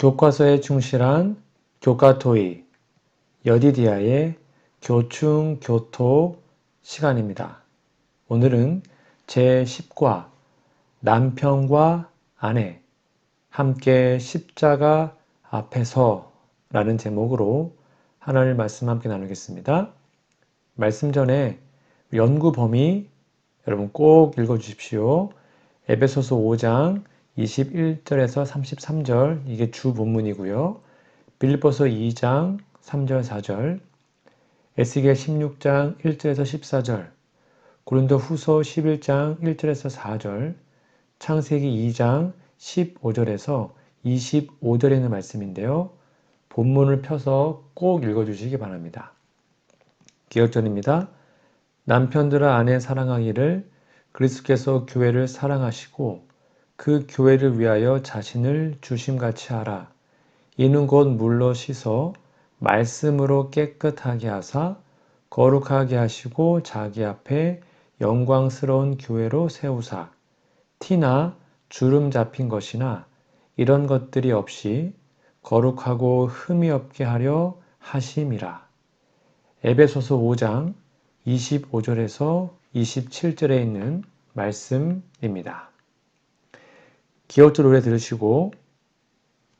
교과서에 충실한 교과토이 여디디아의 교충 교토 시간입니다. 오늘은 제10과 남편과 아내 함께 십자가 앞에서 라는 제목으로 하나님 말씀 함께 나누겠습니다. 말씀 전에 연구 범위 여러분 꼭 읽어 주십시오. 에베소서 5장 21절에서 33절 이게 주 본문이고요. 빌립보서 2장 3절 4절 에스겔 16장 1절에서 14절 고린도 후서 11장 1절에서 4절 창세기 2장 15절에서 25절에 있는 말씀인데요. 본문을 펴서 꼭 읽어주시기 바랍니다. 기억전입니다. 남편들아 아내 사랑하기를 그리스께서 교회를 사랑하시고 그 교회를 위하여 자신을 주심같이 하라. 이는 곧 물로 씻어 말씀으로 깨끗하게 하사 거룩하게 하시고 자기 앞에 영광스러운 교회로 세우사 티나 주름 잡힌 것이나 이런 것들이 없이 거룩하고 흠이 없게 하려 하심이라. 에베소서 5장 25절에서 27절에 있는 말씀입니다. 기억들 노래 들으시고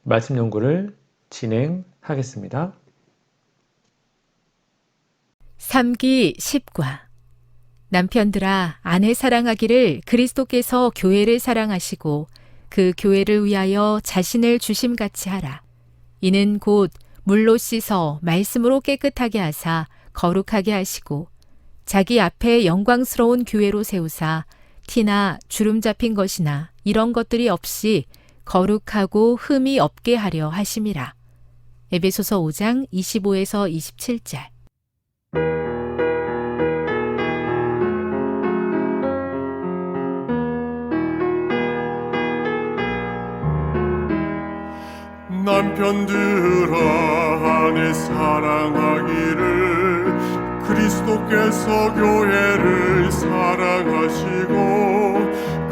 말씀 연구를 진행하겠습니다. 3기 10과 남편들아 아내 사랑하기를 그리스도께서 교회를 사랑하시고 그 교회를 위하여 자신을 주심같이 하라. 이는 곧 물로 씻어 말씀으로 깨끗하게 하사 거룩하게 하시고 자기 앞에 영광스러운 교회로 세우사 티나 주름 잡힌 것이나 이런 것들이 없이 거룩하고 흠이 없게 하려 하심이라. 에베소서 5장 25에서 27절. 남편들아 아내 사랑하기를 그리스도께서 교회를 사랑하시고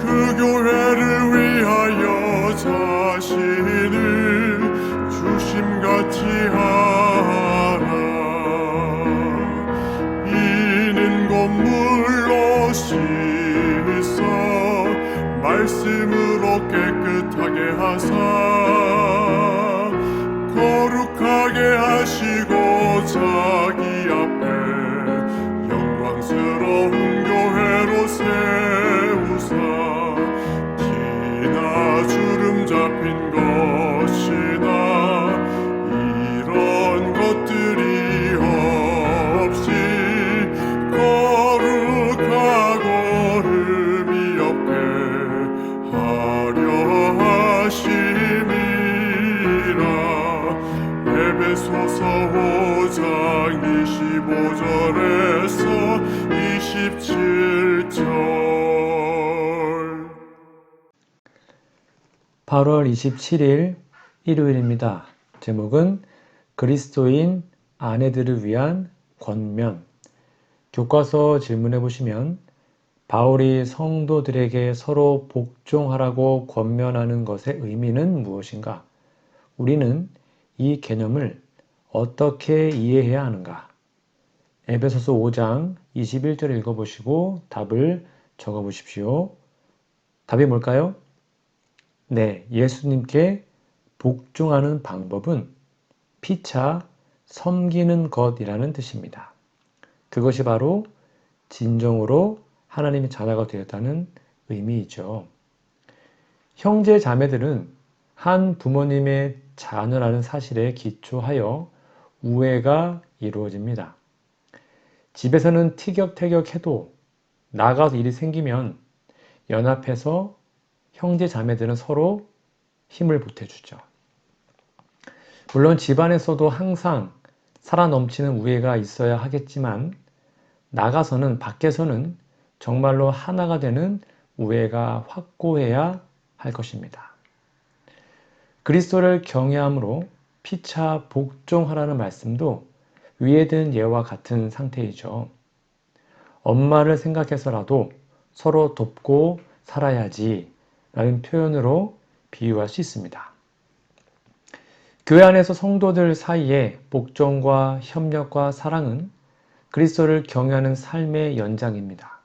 그 교회를 위하여 자신을 주심같이 하라. 이는 곧 물로 씻어 말씀으로 깨끗하게 하사 거룩하게 하시 8월 27일 일요일입니다. 제목은 그리스도인 아내들을 위한 권면. 교과서 질문해 보시면 바울이 성도들에게 서로 복종하라고 권면하는 것의 의미는 무엇인가? 우리는 이 개념을 어떻게 이해해야 하는가? 에베소서 5장 21절 읽어보시고 답을 적어 보십시오. 답이 뭘까요? 네, 예수님께 복종하는 방법은 피차 섬기는 것이라는 뜻입니다. 그것이 바로 진정으로 하나님의 자녀가 되었다는 의미이죠. 형제 자매들은 한 부모님의 자녀라는 사실에 기초하여 우애가 이루어집니다. 집에서는 티격태격 해도 나가서 일이 생기면 연합해서 형제 자매들은 서로 힘을 보태주죠. 물론 집안에서도 항상 살아 넘치는 우애가 있어야 하겠지만 나가서는 밖에서는 정말로 하나가 되는 우애가 확고해야 할 것입니다. 그리스도를 경외함으로 피차 복종하라는 말씀도 위에 든 예와 같은 상태이죠. 엄마를 생각해서라도 서로 돕고 살아야지 라는 표현으로 비유할 수 있습니다. 교회 안에서 성도들 사이에 복종과 협력과 사랑은 그리스도를 경외하는 삶의 연장입니다.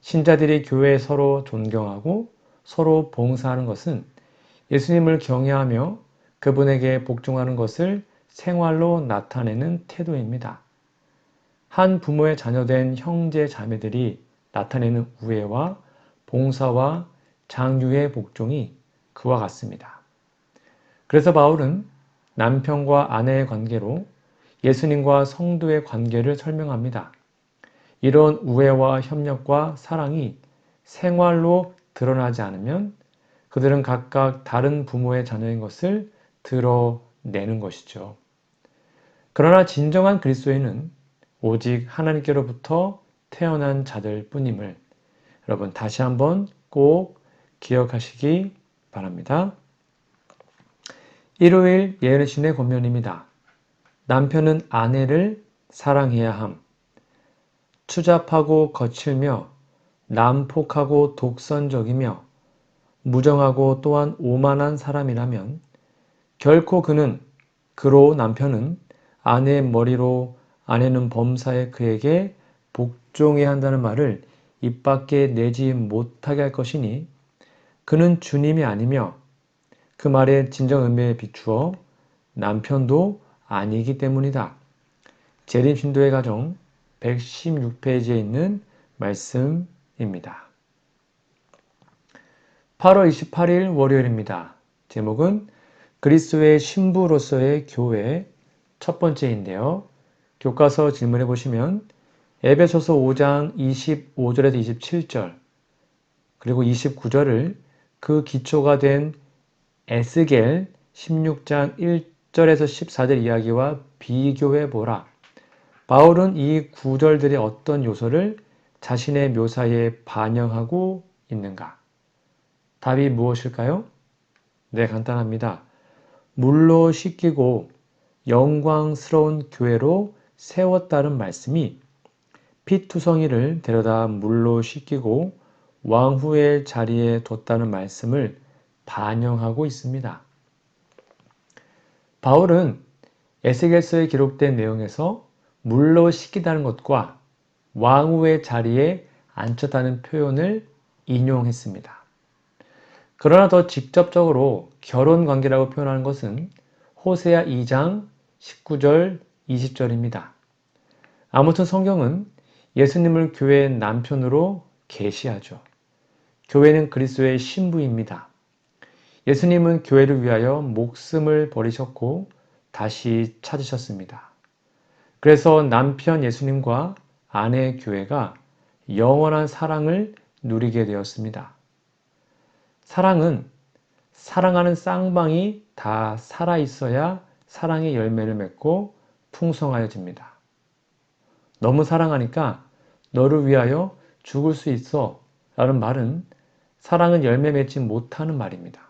신자들이 교회에 서로 존경하고 서로 봉사하는 것은 예수님을 경외하며 그분에게 복종하는 것을 생활로 나타내는 태도입니다. 한 부모의 자녀된 형제 자매들이 나타내는 우애와 봉사와 장유의 복종이 그와 같습니다. 그래서 바울은 남편과 아내의 관계로 예수님과 성도의 관계를 설명합니다. 이런 우애와 협력과 사랑이 생활로 드러나지 않으면 그들은 각각 다른 부모의 자녀인 것을 드러내는 것이죠. 그러나 진정한 그리스도인은 오직 하나님께로부터 태어난 자들 뿐임을 여러분 다시 한번 꼭 기억하시기 바랍니다. 일요일 예언의 신의 권면입니다. 남편은 아내를 사랑해야 함. 추잡하고 거칠며 난폭하고 독선적이며 무정하고 또한 오만한 사람이라면 결코 그는 그로 남편은 아내의 머리로 아내는 범사에 그에게 복종해야 한다는 말을 입 밖에 내지 못하게 할 것이니 그는 주님이 아니며 그 말의 진정 의미에 비추어 남편도 아니기 때문이다. 재림 신도의 가정 116페이지에 있는 말씀입니다. 8월 28일 월요일입니다. 제목은 그리스도의 신부로서의 교회 첫 번째인데요. 교과서 질문해 보시면 에베소서 5장 25절에서 27절 그리고 29절을 그 기초가 된 에스겔 16장 1절에서 14절 이야기와 비교해 보라. 바울은 이 구절들의 어떤 요소를 자신의 묘사에 반영하고 있는가? 답이 무엇일까요? 네, 간단합니다. 물로 씻기고 영광스러운 교회로 세웠다는 말씀이 피투성이를 데려다 물로 씻기고 왕후의 자리에 뒀다는 말씀을 반영하고 있습니다. 바울은 에스겔서에 기록된 내용에서 물로 씻기다는 것과 왕후의 자리에 앉혔다는 표현을 인용했습니다. 그러나 더 직접적으로 결혼 관계라고 표현하는 것은 호세아 2장 19절 20절입니다. 아무튼 성경은 예수님을 교회의 남편으로 계시하죠. 교회는 그리스도의 신부입니다. 예수님은 교회를 위하여 목숨을 버리셨고 다시 찾으셨습니다. 그래서 남편 예수님과 아내 교회가 영원한 사랑을 누리게 되었습니다. 사랑은 사랑하는 쌍방이 다 살아 있어야 사랑의 열매를 맺고 풍성하여집니다. 너무 사랑하니까 너를 위하여 죽을 수 있어 라는 말은 사랑은 열매 맺지 못하는 말입니다.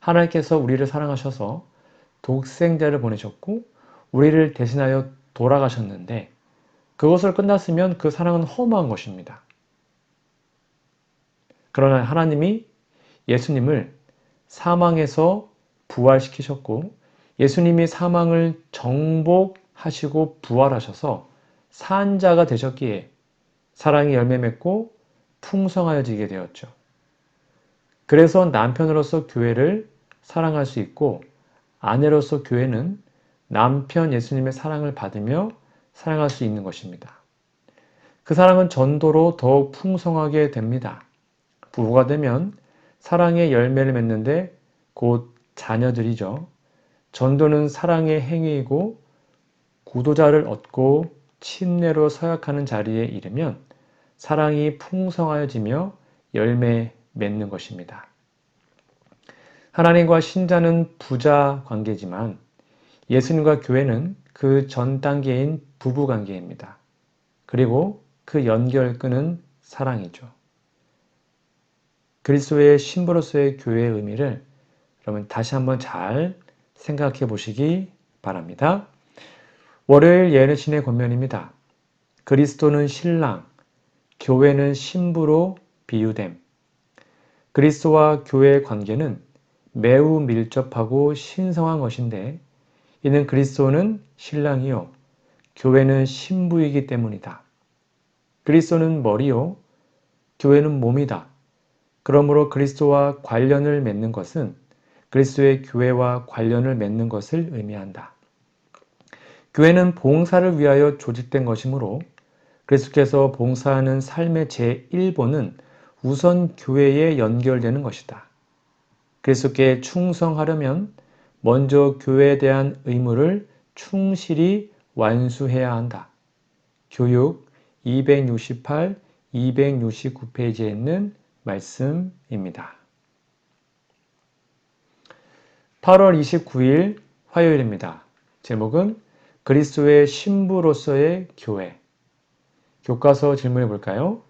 하나님께서 우리를 사랑하셔서 독생자를 보내셨고 우리를 대신하여 돌아가셨는데 그것을 끝났으면 그 사랑은 허무한 것입니다. 그러나 하나님이 예수님을 사망에서 부활시키셨고 예수님이 사망을 정복하시고 부활하셔서 산자가 되셨기에 사랑이 열매 맺고 풍성하여지게 되었죠. 그래서 남편으로서 교회를 사랑할 수 있고 아내로서 교회는 남편 예수님의 사랑을 받으며 사랑할 수 있는 것입니다. 그 사랑은 전도로 더욱 풍성하게 됩니다. 부부가 되면 사랑의 열매를 맺는데 곧 자녀들이죠. 전도는 사랑의 행위이고 구도자를 얻고 침례로 서약하는 자리에 이르면 사랑이 풍성하여지며 열매 맺는 것입니다. 하나님과 신자는 부자 관계지만 예수님과 교회는 그 전 단계인 부부 관계입니다. 그리고 그 연결끈은 사랑이죠. 그리스도의 신부로서의 교회의 의미를 여러분 다시 한번 잘 생각해 보시기 바랍니다. 월요일 예언의 신의 권면입니다. 그리스도는 신랑, 교회는 신부로 비유됨. 그리스도와 교회의 관계는 매우 밀접하고 신성한 것인데 이는 그리스도는 신랑이요 교회는 신부이기 때문이다. 그리스도는 머리요 교회는 몸이다. 그러므로 그리스도와 관련을 맺는 것은 그리스도의 교회와 관련을 맺는 것을 의미한다. 교회는 봉사를 위하여 조직된 것이므로 그리스도께서 봉사하는 삶의 제1보는 우선 교회에 연결되는 것이다. 그리스도께 충성하려면 먼저 교회에 대한 의무를 충실히 완수해야 한다. 교육 268, 269페이지에 있는 말씀입니다. 8월 29일 화요일입니다. 제목은 그리스도의 신부로서의 교회. 교과서 질문해 볼까요?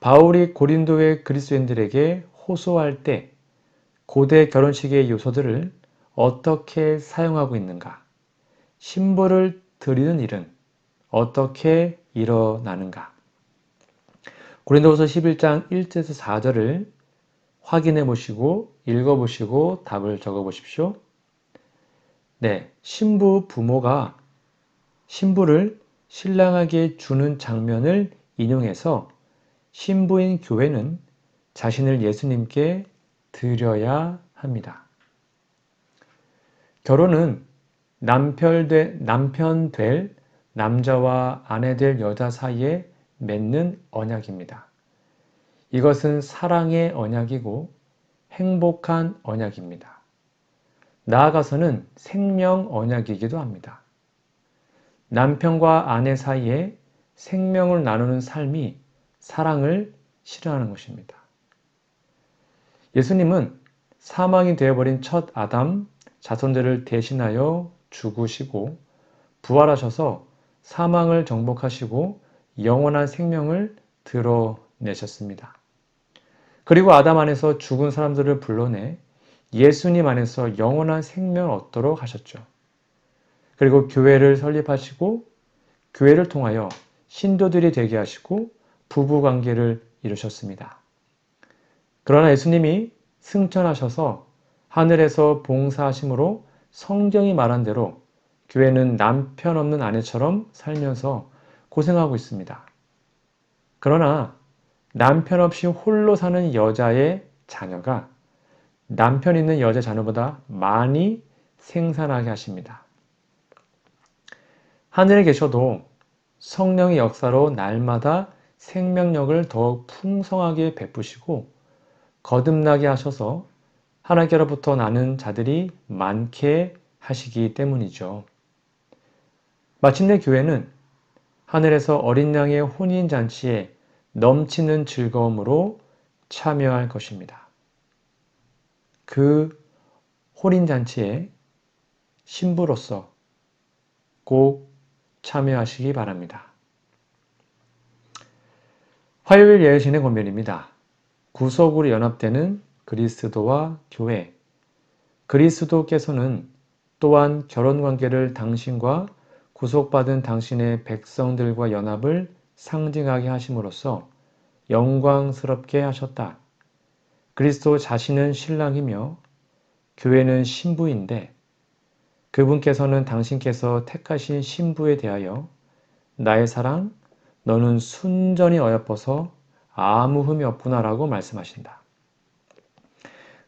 바울이 고린도의 그리스도인들에게 호소할 때 고대 결혼식의 요소들을 어떻게 사용하고 있는가? 신부를 드리는 일은 어떻게 일어나는가? 고린도후서 11장 1절에서 4절을 확인해 보시고 읽어 보시고 답을 적어 보십시오. 네, 신부 부모가 신부를 신랑에게 주는 장면을 인용해서 신부인 교회는 자신을 예수님께 드려야 합니다. 결혼은 남편 될, 남편 될 남자와 아내 될 여자 사이에 맺는 언약입니다. 이것은 사랑의 언약이고 행복한 언약입니다. 나아가서는 생명 언약이기도 합니다. 남편과 아내 사이에 생명을 나누는 삶이 사랑을 실현하는 것입니다. 예수님은 사망이 되어버린 첫 아담 자손들을 대신하여 죽으시고 부활하셔서 사망을 정복하시고 영원한 생명을 드러내셨습니다. 그리고 아담 안에서 죽은 사람들을 불러내 예수님 안에서 영원한 생명을 얻도록 하셨죠. 그리고 교회를 설립하시고 교회를 통하여 신도들이 되게 하시고 부부 관계를 이루셨습니다. 그러나 예수님이 승천하셔서 하늘에서 봉사하심으로 성경이 말한 대로 교회는 남편 없는 아내처럼 살면서 고생하고 있습니다. 그러나 남편 없이 홀로 사는 여자의 자녀가 남편 있는 여자 자녀보다 많이 생산하게 하십니다. 하늘에 계셔도 성령의 역사로 날마다 생명력을 더욱 풍성하게 베푸시고 거듭나게 하셔서 하나님께로부터 나는 자들이 많게 하시기 때문이죠. 마침내 교회는 하늘에서 어린 양의 혼인 잔치에 넘치는 즐거움으로 참여할 것입니다. 그 혼인 잔치에 신부로서 꼭 참여하시기 바랍니다. 화요일 예신의 권면입니다. 구속으로 연합되는 그리스도와 교회. 그리스도께서는 또한 결혼 관계를 당신과 구속받은 당신의 백성들과 연합을 상징하게 하심으로써 영광스럽게 하셨다. 그리스도 자신은 신랑이며 교회는 신부인데 그분께서는 당신께서 택하신 신부에 대하여 나의 사랑, 너는 순전히 어여뻐서 아무 흠이 없구나라고 말씀하신다.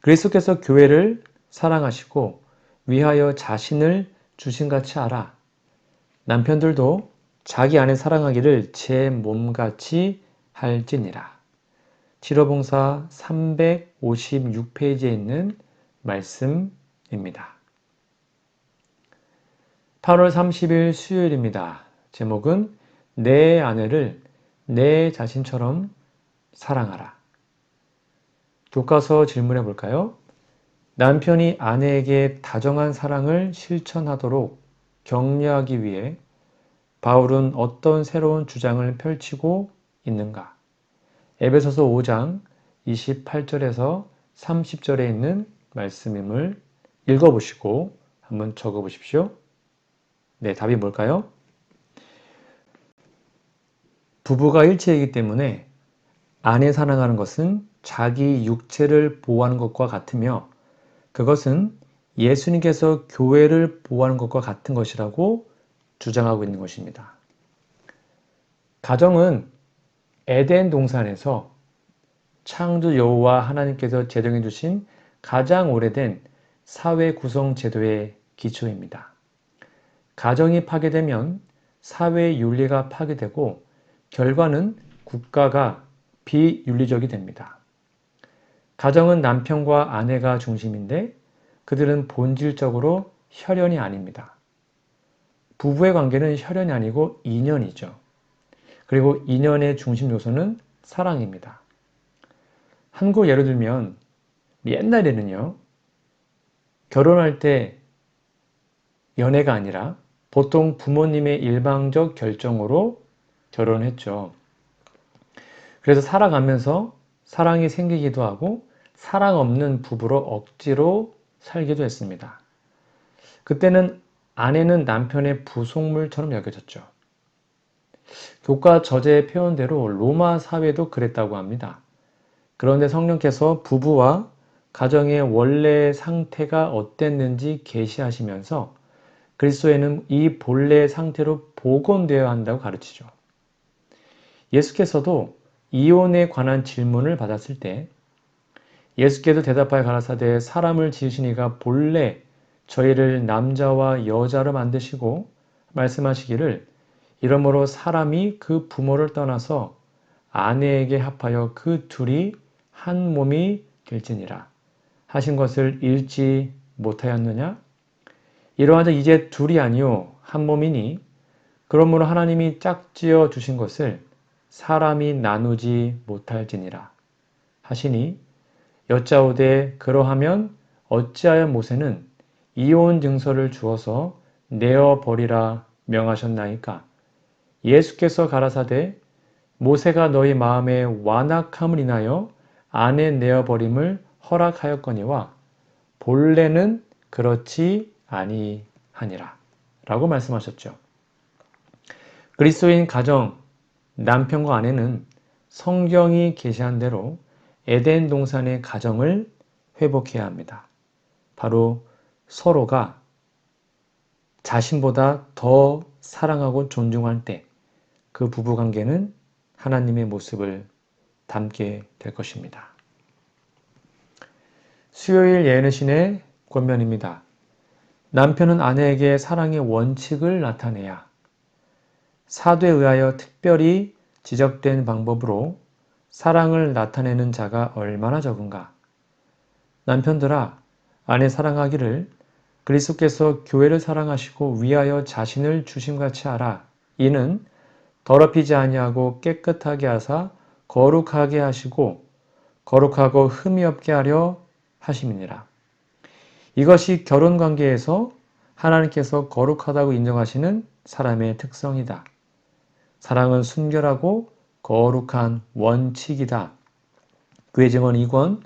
그리스도께서 교회를 사랑하시고 위하여 자신을 주신같이 알아. 남편들도 자기 아내 사랑하기를 제 몸같이 할지니라. 지로봉사 356페이지에 있는 말씀입니다. 8월 30일 수요일입니다. 제목은 내 아내를 내 자신처럼 사랑하라. 교과서 질문해 볼까요? 남편이 아내에게 다정한 사랑을 실천하도록 격려하기 위해 바울은 어떤 새로운 주장을 펼치고 있는가? 에베소서 5장 28절에서 30절에 있는 말씀임을 읽어보시고 한번 적어보십시오. 네, 답이 뭘까요? 부부가 일체이기 때문에 아내 사랑하는 것은 자기 육체를 보호하는 것과 같으며 그것은 예수님께서 교회를 보호하는 것과 같은 것이라고 주장하고 있는 것입니다. 가정은 에덴 동산에서 창조 여호와 하나님께서 제정해 주신 가장 오래된 사회 구성 제도의 기초입니다. 가정이 파괴되면 사회 윤리가 파괴되고 결과는 국가가 비윤리적이 됩니다. 가정은 남편과 아내가 중심인데 그들은 본질적으로 혈연이 아닙니다. 부부의 관계는 혈연이 아니고 인연이죠. 그리고 인연의 중심 요소는 사랑입니다. 한국 예를 들면 옛날에는요. 결혼할 때 연애가 아니라 보통 부모님의 일방적 결정으로 결혼했죠. 그래서 살아가면서 사랑이 생기기도 하고 사랑 없는 부부로 억지로 살기도 했습니다. 그때는 아내는 남편의 부속물처럼 여겨졌죠. 교과 저자의 표현대로 로마 사회도 그랬다고 합니다. 그런데 성령께서 부부와 가정의 원래 상태가 어땠는지 계시하시면서 그리스도에는 이 본래 상태로 복원되어야 한다고 가르치죠. 예수께서도 이혼에 관한 질문을 받았을 때 예수께서 대답하여 가라사대 사람을 지으시니가 본래 저희를 남자와 여자로 만드시고 말씀하시기를 이러므로 사람이 그 부모를 떠나서 아내에게 합하여 그 둘이 한 몸이 될지니라 하신 것을 읽지 못하였느냐? 이러하자 이제 둘이 아니요 한 몸이니 그러므로 하나님이 짝지어 주신 것을 사람이 나누지 못할지니라. 하시니 여짜오되 그러하면 어찌하여 모세는 이혼 증서를 주어서 내어 버리라 명하셨나이까? 예수께서 가라사대 모세가 너희 마음에 완악함을 인하여 아내 내어 버림을 허락하였거니와 본래는 그렇지 아니하니라. 라고 말씀하셨죠. 그리스도인 가정 남편과 아내는 성경이 계시한 대로 에덴 동산의 가정을 회복해야 합니다. 바로 서로가 자신보다 더 사랑하고 존중할 때 그 부부 관계는 하나님의 모습을 담게 될 것입니다. 수요일 예언신의 권면입니다. 남편은 아내에게 사랑의 원칙을 나타내야 사도에 의하여 특별히 지적된 방법으로 사랑을 나타내는 자가 얼마나 적은가. 남편들아, 아내 사랑하기를 그리스도께서 교회를 사랑하시고 위하여 자신을 주심같이 하라. 이는 더럽히지 아니하고 깨끗하게 하사 거룩하게 하시고 거룩하고 흠이 없게 하려 하심이니라. 이것이 결혼 관계에서 하나님께서 거룩하다고 인정하시는 사람의 특성이다. 사랑은 순결하고 거룩한 원칙이다. 그의 증언 2권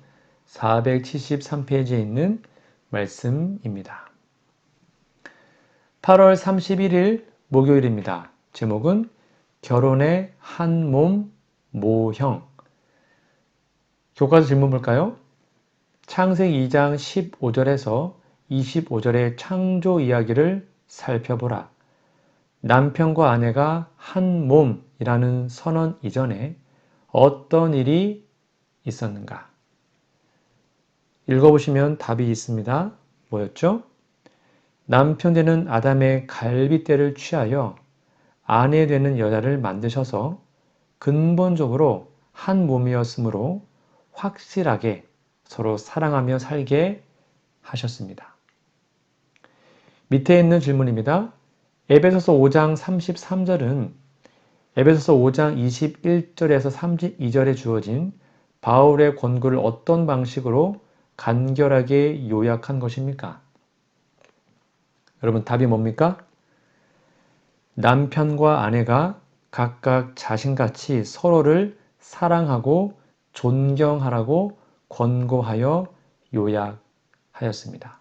473페이지에 있는 말씀입니다. 8월 31일 목요일입니다. 제목은 결혼의 한 몸 모형. 교과서 질문 볼까요? 창세기 2장 15절에서 25절의 창조 이야기를 살펴보라. 남편과 아내가 한 몸이라는 선언 이전에 어떤 일이 있었는가? 읽어보시면 답이 있습니다. 뭐였죠? 남편 되는 아담의 갈빗대를 취하여 아내 되는 여자를 만드셔서 근본적으로 한 몸이었으므로 확실하게 서로 사랑하며 살게 하셨습니다. 밑에 있는 질문입니다. 에베소서 5장 33절은 에베소서 5장 21절에서 32절에 주어진 바울의 권고를 어떤 방식으로 간결하게 요약한 것입니까? 여러분 답이 뭡니까? 남편과 아내가 각각 자신같이 서로를 사랑하고 존경하라고 권고하여 요약하였습니다.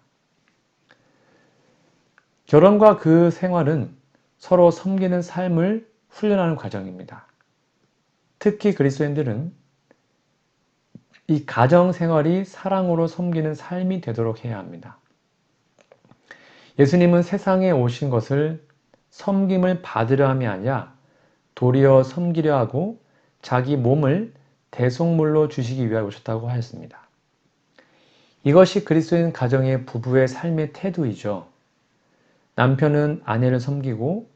결혼과 그 생활은 서로 섬기는 삶을 훈련하는 과정입니다. 특히 그리스도인들은 이 가정 생활이 사랑으로 섬기는 삶이 되도록 해야 합니다. 예수님은 세상에 오신 것을 섬김을 받으려 함이 아니라 도리어 섬기려 하고 자기 몸을 대속물로 주시기 위하여 오셨다고 하였습니다. 이것이 그리스도인 가정의 부부의 삶의 태도이죠. 남편은 아내를 섬기고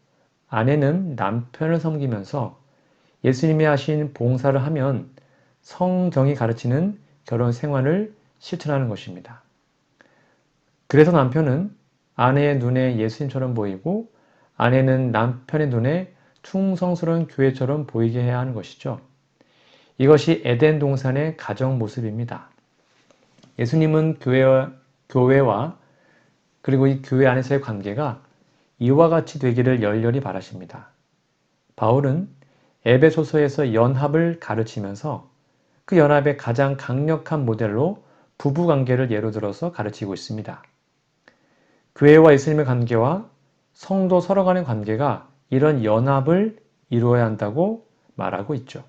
아내는 남편을 섬기면서 예수님이 하신 봉사를 하면 성경이 가르치는 결혼 생활을 실천하는 것입니다. 그래서 남편은 아내의 눈에 예수님처럼 보이고 아내는 남편의 눈에 충성스러운 교회처럼 보이게 해야 하는 것이죠. 이것이 에덴 동산의 가정 모습입니다. 예수님은 교회와, 교회와 그리고 이 교회 안에서의 관계가 이와 같이 되기를 열렬히 바라십니다. 바울은 에베소서에서 연합을 가르치면서 그 연합의 가장 강력한 모델로 부부 관계를 예로 들어서 가르치고 있습니다. 교회와 예수님의 관계와 성도 서로 간의 관계가 이런 연합을 이루어야 한다고 말하고 있죠.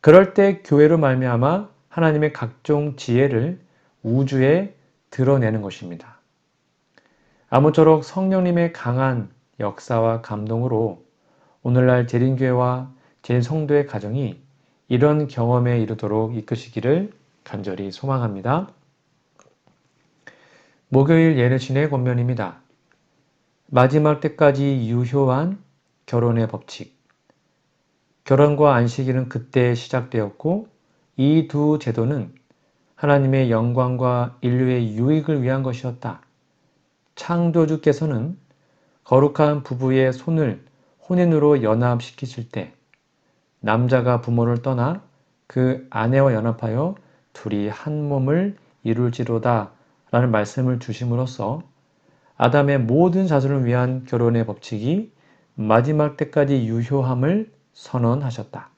그럴 때 교회로 말미암아 하나님의 각종 지혜를 우주에 드러내는 것입니다. 아무쪼록 성령님의 강한 역사와 감동으로 오늘날 재림교회와 재림성도의 가정이 이런 경험에 이르도록 이끄시기를 간절히 소망합니다. 목요일 예내신의 권면입니다. 마지막 때까지 유효한 결혼의 법칙. 결혼과 안식일은 그때 시작되었고 이 두 제도는 하나님의 영광과 인류의 유익을 위한 것이었다. 창조주께서는 거룩한 부부의 손을 혼인으로 연합시키실 때 남자가 부모를 떠나 그 아내와 연합하여 둘이 한 몸을 이룰지로다 라는 말씀을 주심으로써 아담의 모든 자손을 위한 결혼의 법칙이 마지막 때까지 유효함을 선언하셨다.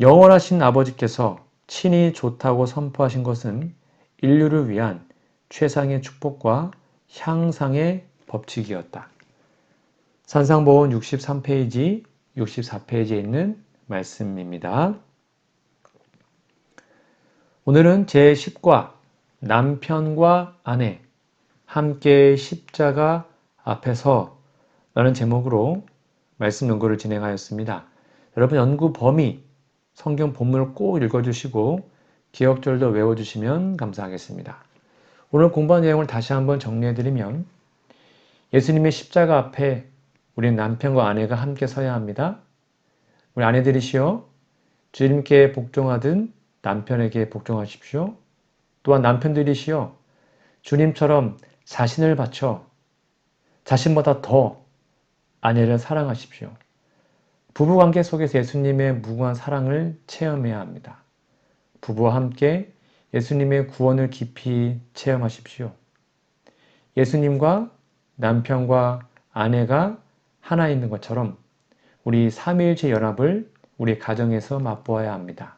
영원하신 아버지께서 친히 좋다고 선포하신 것은 인류를 위한 최상의 축복과 향상의 법칙이었다. 산상보원 63페이지, 64페이지에 있는 말씀입니다. 오늘은 제10과 남편과 아내 함께 십자가 앞에서 라는 제목으로 말씀 연구를 진행하였습니다. 여러분 연구 범위 성경 본문을 꼭 읽어주시고 기억절도 외워주시면 감사하겠습니다. 오늘 공부한 내용을 다시 한번 정리해드리면 예수님의 십자가 앞에 우리 남편과 아내가 함께 서야 합니다. 우리 아내들이시여 주님께 복종하든 남편에게 복종하십시오. 또한 남편들이시여 주님처럼 자신을 바쳐 자신보다 더 아내를 사랑하십시오. 부부 관계 속에서 예수님의 무궁한 사랑을 체험해야 합니다. 부부와 함께 예수님의 구원을 깊이 체험하십시오. 예수님과 남편과 아내가 하나 있는 것처럼 우리 삼위일체 연합을 우리 가정에서 맛보아야 합니다.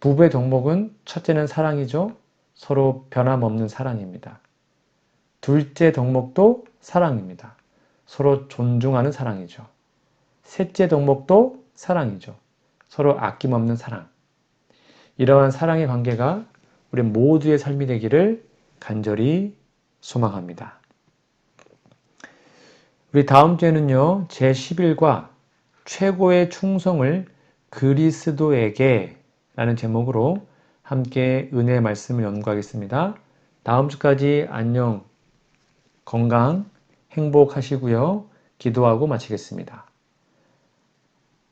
부부의 덕목은 첫째는 사랑이죠. 서로 변함없는 사랑입니다. 둘째 덕목도 사랑입니다. 서로 존중하는 사랑이죠. 셋째 덕목도 사랑이죠. 서로 아낌없는 사랑. 이러한 사랑의 관계가 우리 모두의 삶이 되기를 간절히 소망합니다. 우리 다음 주에는요, 제11과 최고의 충성을 그리스도에게 라는 제목으로 함께 은혜의 말씀을 연구하겠습니다. 다음 주까지 안녕, 건강, 행복하시고요. 기도하고 마치겠습니다.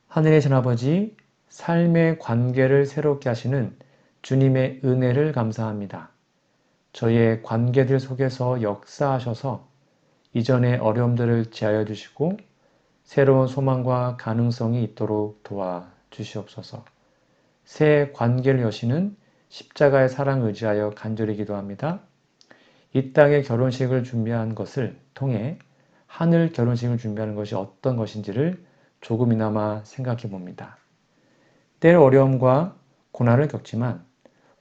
하늘의 전아버지, 삶의 관계를 새롭게 하시는 주님의 은혜를 감사합니다. 저희의 관계들 속에서 역사하셔서 이전의 어려움들을 지하여 주시고 새로운 소망과 가능성이 있도록 도와 주시옵소서. 새 관계를 여시는 십자가의 사랑 의지하여 간절히 기도합니다. 이 땅의 결혼식을 준비한 것을 통해 하늘 결혼식을 준비하는 것이 어떤 것인지를 조금이나마 생각해 봅니다. 때로 어려움과 고난을 겪지만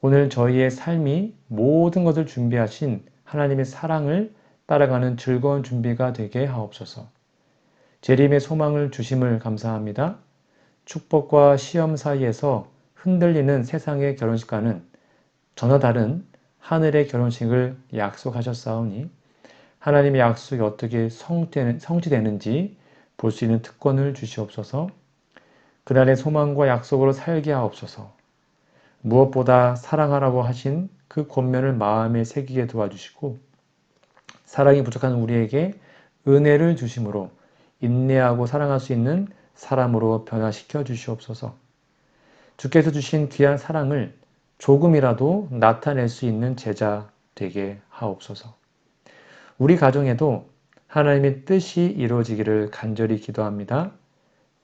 오늘 저희의 삶이 모든 것을 준비하신 하나님의 사랑을 따라가는 즐거운 준비가 되게 하옵소서. 재림의 소망을 주심을 감사합니다. 축복과 시험 사이에서 흔들리는 세상의 결혼식과는 전혀 다른 하늘의 결혼식을 약속하셨사오니 하나님의 약속이 어떻게 성취되는지 볼 수 있는 특권을 주시옵소서 그날의 소망과 약속으로 살게 하옵소서 무엇보다 사랑하라고 하신 그 권면을 마음에 새기게 도와주시고 사랑이 부족한 우리에게 은혜를 주심으로 인내하고 사랑할 수 있는 사람으로 변화시켜 주시옵소서. 주께서 주신 귀한 사랑을 조금이라도 나타낼 수 있는 제자 되게 하옵소서. 우리 가정에도 하나님의 뜻이 이루어지기를 간절히 기도합니다.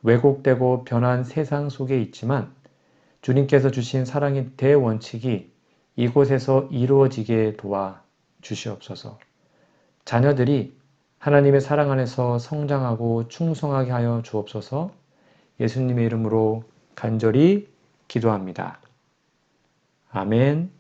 왜곡되고 변한 세상 속에 있지만 주님께서 주신 사랑의 대원칙이 이곳에서 이루어지게 도와 주시옵소서. 자녀들이 하나님의 사랑 안에서 성장하고 충성하게 하여 주옵소서 예수님의 이름으로 간절히 기도합니다. 아멘.